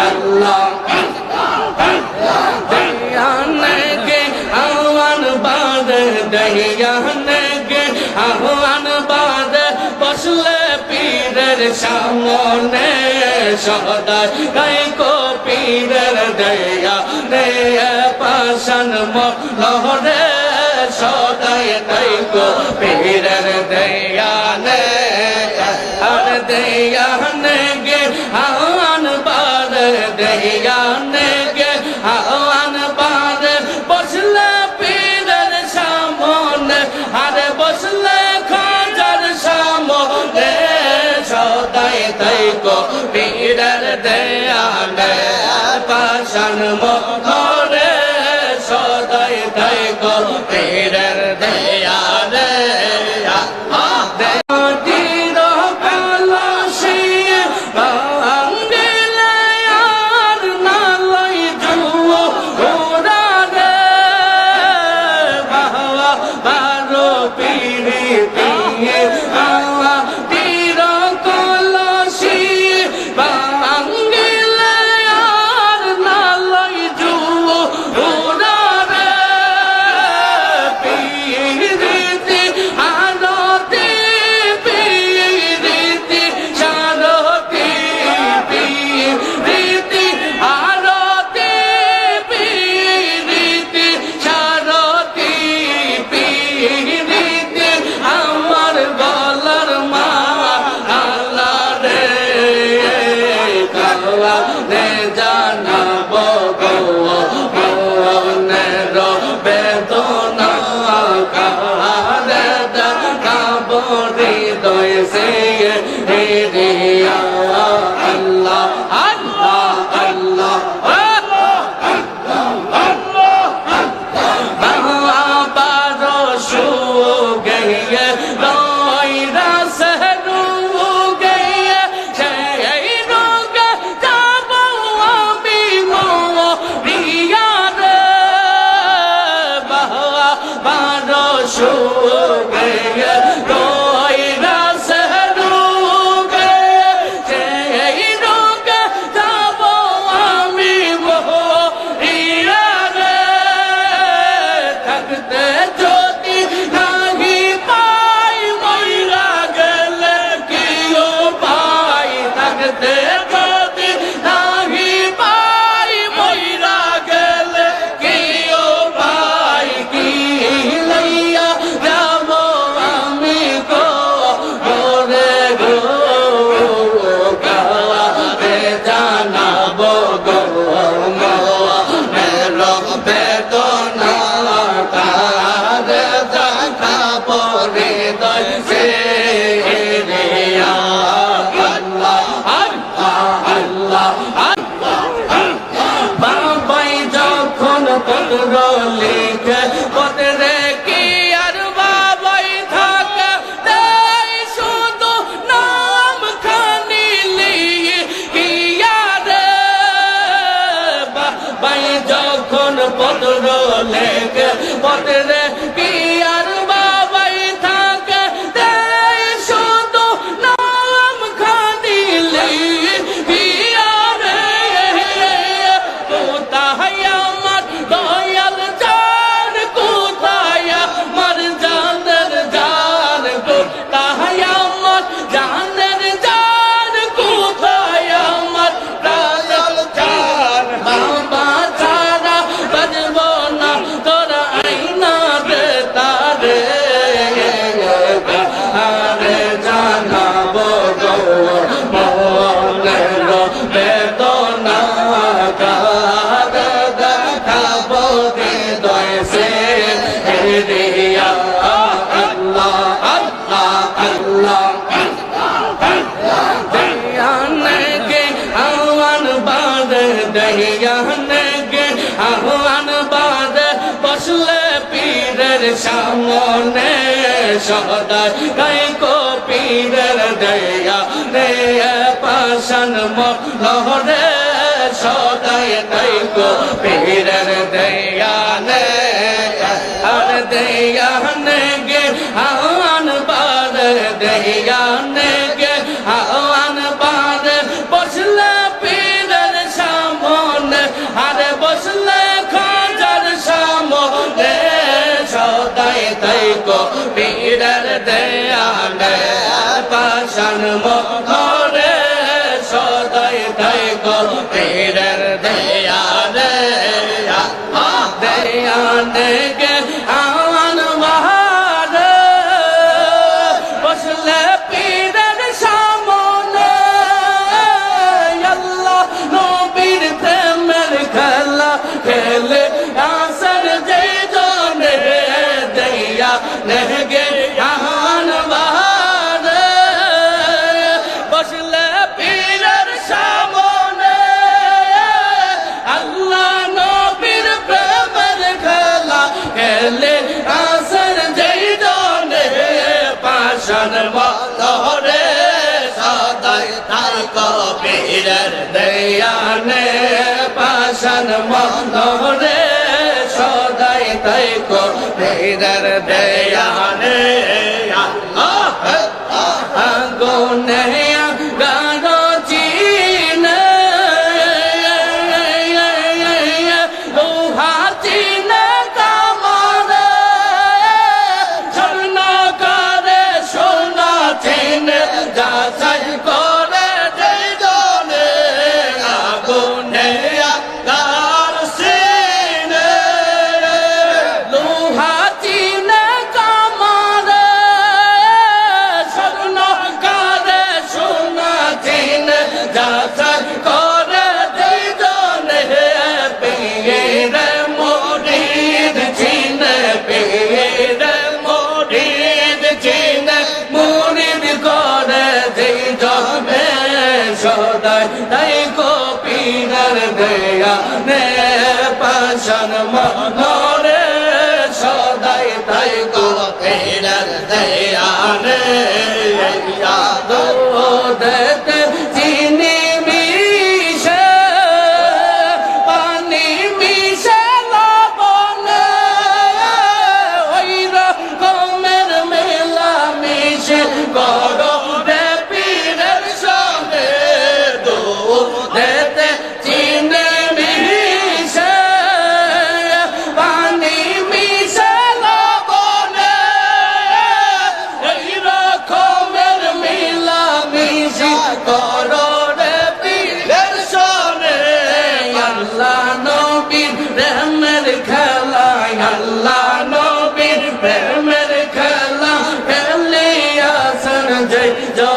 আল্লাহ দয়ানকে আহ্বান বাদ দয়ানকে আহ্বান বাদ বসলে পীরের সামনে সদায় গাই কো পীরের দয়া নে পাশন মহরে সদায় গাই কো পীরের দয়া নে আর দয়া নে কে আওয়ান বাঁধে বসলে পীরের সামনে, আরে বসলে খাজার সামনে, সদাই তাই কো পীরের দেয়ালে পাশান মনে সদাই তাই কো পীরের পত্র লেখ পত্রে সামনে সদায় গাই কপিরের দয়া রে পাশন মহরে সদায় গাই কপিরের দয়া রে, আর দয়া নে পীরের দেয়ালে পাশান মনে সদয় থাইক পীরের দেয়ালে দেয়ালে গে জানে পাশান মন্দরে সদাই তাই কো দেয়া নরে সদাই তাই কো পেরার দয়ানে।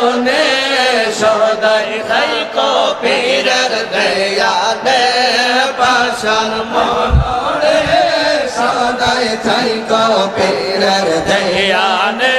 মনে সদাই খাইক পীরের দয়ালে পাশান মনে সদাই খাইক পীরের দয়ালে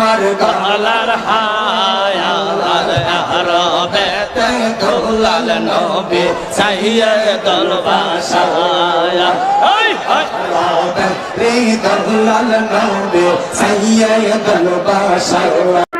আমার গলার হায়াতে দোলাল নবী সাইয়দুল বাসায়া দোলাল নবী সাইয়দুল বাসায়া